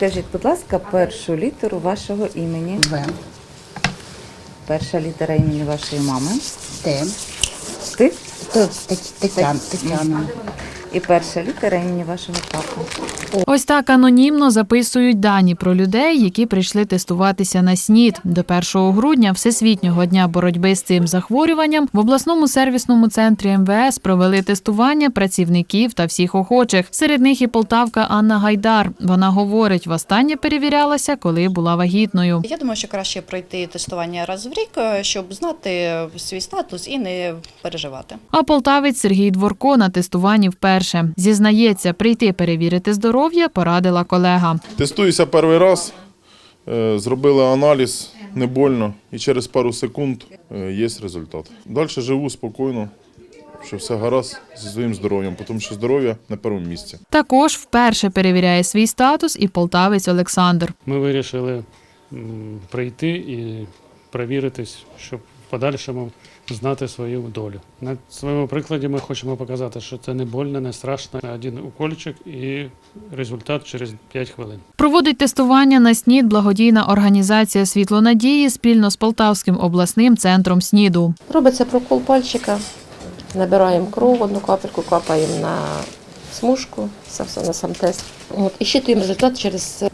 Скажіть, будь ласка, першу літеру вашого імені. В. Перша літера імені вашої мами. Т. Ти. Т. Тетяна. Тетяна. І перша літера імені вашого папи. Ось так анонімно записують дані про людей, які прийшли тестуватися на СНІД. До 1 грудня Всесвітнього дня боротьби з цим захворюванням в обласному сервісному центрі МВС провели тестування працівників та всіх охочих. Серед них і полтавка Анна Гайдар. Вона говорить, востаннє перевірялася, коли була вагітною. Я думаю, що краще пройти тестування раз в рік, щоб знати свій статус і не переживати. А полтавець Сергій Дворко на тестуванні вперше зізнається, прийти перевірити здоров'я порадила колега. Тестуюся перший раз, е, зробили аналіз, не больно, і через пару секунд е, є результат. Далі живу спокійно, що все гаразд зі своїм здоров'ям, тому що здоров'я на першому місці. Також вперше перевіряє свій статус і полтавець Олександр. Ми вирішили прийти і перевіритись, щоб подальшому знати свою долю. На своєму прикладі ми хочемо показати, що це не больно, не страшно. Один укольчик і результат через 5 хвилин. Проводить тестування на СНІД благодійна організація Світло надії спільно з Полтавським обласним центром СНІДу. Робиться прокол пальчика, набираємо кров, одну капельку капаємо на смужку, на сам тест. От, і щитуємо результат через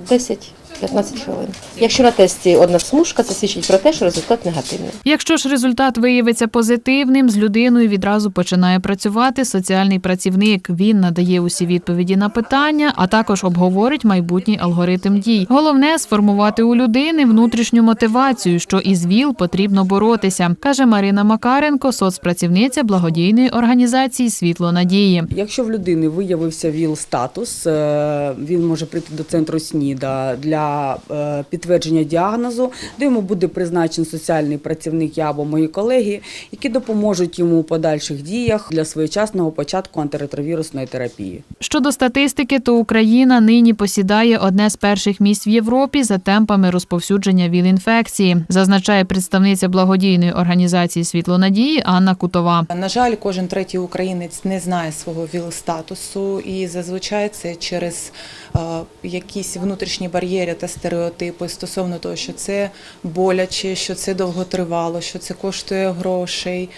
10-15 хвилин. Якщо на тесті одна смужка, це свідчить про те, що результат негативний. Якщо ж результат виявиться позитивним, з людиною відразу починає працювати соціальний працівник. Він надає усі відповіді на питання, а також обговорить майбутній алгоритм дій. Головне сформувати у людини внутрішню мотивацію, що із ВІЛ потрібно боротися, каже Марина Макаренко, соцпрацівниця благодійної організації Світло надії. Якщо в людини виявився ВІЛ-статус, е, він може прийти до центру СНІДа для е, підтвердження діагнозу, де йому буде призначений соціальний працівник я або мої колеги, які допоможуть йому у подальших діях для своєчасного початку антиретровірусної терапії. Щодо статистики, то Україна нині посідає одне з перших місць в Європі за темпами розповсюдження ВІЛ-інфекції, зазначає представниця благодійної організації Світло надії Анна Кутова. На жаль, кожен третій українець не знає свого ВІЛ-статусу, і зазвичай це через е, якісь внутрішні бар'єри та стереотипи стосовно того, що це боляче, що це довготривало, що це коштує грошей,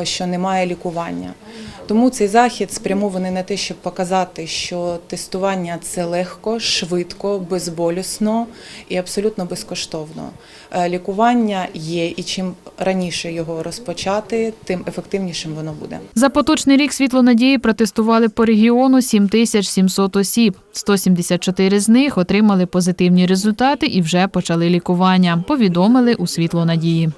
е, що немає лікування. Тому цей захід спрямований на те, щоб показати, що тестування це легко, швидко, безболісно і абсолютно безкоштовно. Е, Лікування є, і чим раніше його розпочати, тим ефективнішим воно буде. За поточний рік світло надії протестували по регіону 7700 осіб. 174 з них отримали результати і вже почали лікування. Повідомили у світло надії.